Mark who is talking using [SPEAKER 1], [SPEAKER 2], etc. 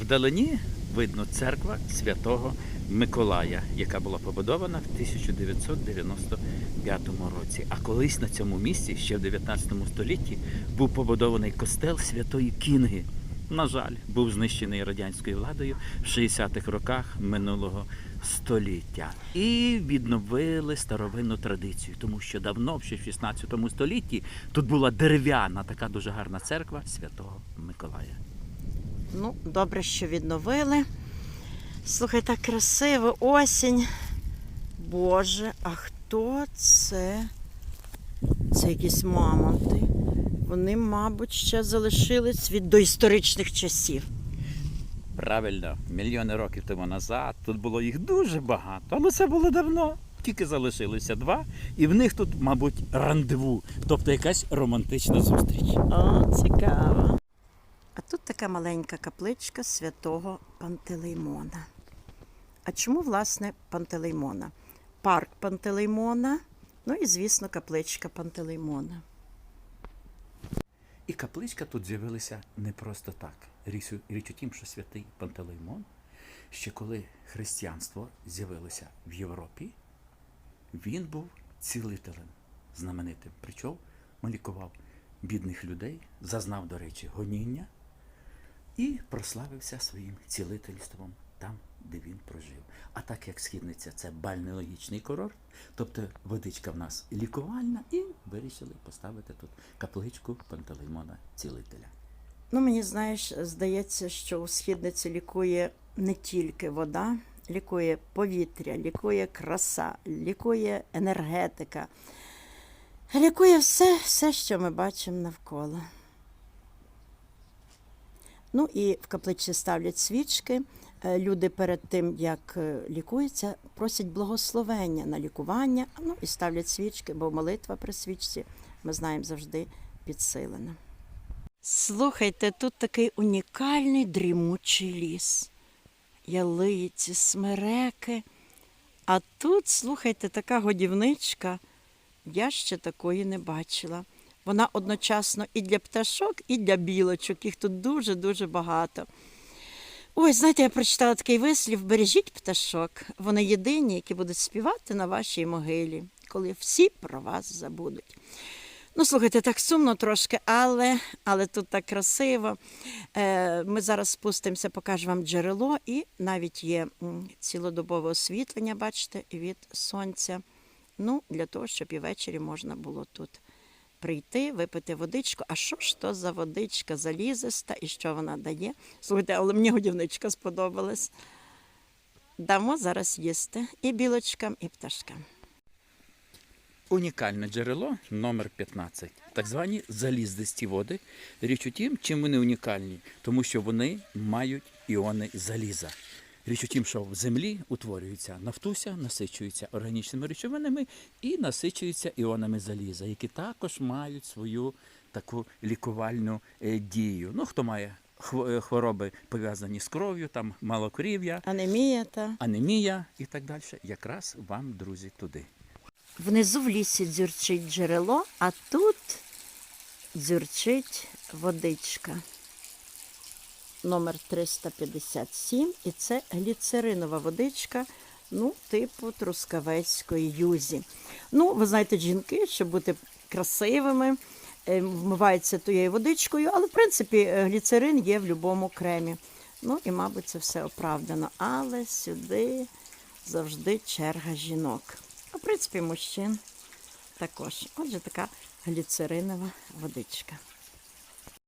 [SPEAKER 1] Вдалині видно церква святого Миколая, яка була побудована в 1995 році. А колись на цьому місці, ще в 19 столітті, був побудований костел Святої Кінги. На жаль, був знищений радянською владою в 60-х роках минулого століття. І відновили старовинну традицію, тому що давно, ще в 16 столітті, тут була дерев'яна така дуже гарна церква Святого Миколая.
[SPEAKER 2] Ну, добре, що відновили. Слухай, так красиво, осінь. Боже, а хто це? Це якісь мамонти. Вони, мабуть, ще залишились від доісторичних часів.
[SPEAKER 1] Правильно, мільйони років тому назад тут було їх дуже багато, але це було давно. Тільки залишилося два, і в них тут, мабуть, рандеву, тобто якась романтична зустріч.
[SPEAKER 2] О, цікаво. А тут така маленька капличка святого Пантелеймона. А чому, власне, Пантелеймона? Парк Пантелеймона, ну і, звісно, капличка Пантелеймона.
[SPEAKER 1] І капличка тут з'явилася не просто так. Річ, річ у тім, що святий Пантелеймон, ще коли християнство з'явилося в Європі, він був цілителем знаменитим. Причому лікував бідних людей, зазнав, до речі, гоніння і прославився своїм цілительством там, де він прожив. А так як східниця це бальнеологічний курорт, тобто водичка в нас лікувальна, і вирішили поставити тут капличку Пантелеймона цілителя.
[SPEAKER 2] Ну, мені знаєш, здається, що у східниці лікує не тільки вода, лікує повітря, лікує краса, лікує енергетика, лікує все, все, що ми бачимо навколо. Ну і в капличці ставлять свічки. Е, Люди перед тим, як е, лікуються, просять благословення на лікування, ну і ставлять свічки, бо молитва при свічці, ми знаємо, завжди підсилена. Слухайте, тут такий унікальний дрімучий ліс. Ялиці, смереки. А тут, слухайте, така годівничка. Я ще такої не бачила. Вона одночасно і для пташок, і для білочок. Їх тут дуже-дуже багато. Ой, знаєте, я прочитала такий вислів: бережіть пташок. Вони єдині, які будуть співати на вашій могилі, коли всі про вас забудуть. Ну, слухайте, так сумно трошки, але, але тут так красиво. Е, ми зараз спустимося, покажу вам джерело, і навіть є цілодобове освітлення, бачите, від сонця. Ну, для того, щоб і ввечері можна було тут прийти, випити водичку. А що ж то за водичка залізиста і що вона дає? Слухайте, але мені годівничка сподобалась. Дамо зараз їсти і білочкам, і пташкам.
[SPEAKER 1] Унікальне джерело номер 15 так звані заліздисті води. Річ у тім, чим вони унікальні, тому що вони мають іони заліза. Річ у тім, що в землі утворюється нафтуся, насичується органічними речовинами і насичується іонами заліза, які також мають свою таку лікувальну е, дію. Ну, хто має е, хвороби пов'язані з кров'ю, там малокрів'я,
[SPEAKER 2] Анемія та.
[SPEAKER 1] анемія і так далі, якраз вам, друзі, туди.
[SPEAKER 2] Внизу в лісі дзюрчить джерело, а тут дзюрчить водичка. Номер 357. І це гліцеринова водичка, ну, типу трускавецької юзі. Ну, ви знаєте, жінки, щоб бути красивими, е, вмиваються тією водичкою, але в принципі е, гліцерин є в будь-якому кремі. Ну і, мабуть, це все оправдано. Але сюди завжди черга жінок. А в принципі, мужчин також. Отже, така гліцеринова водичка.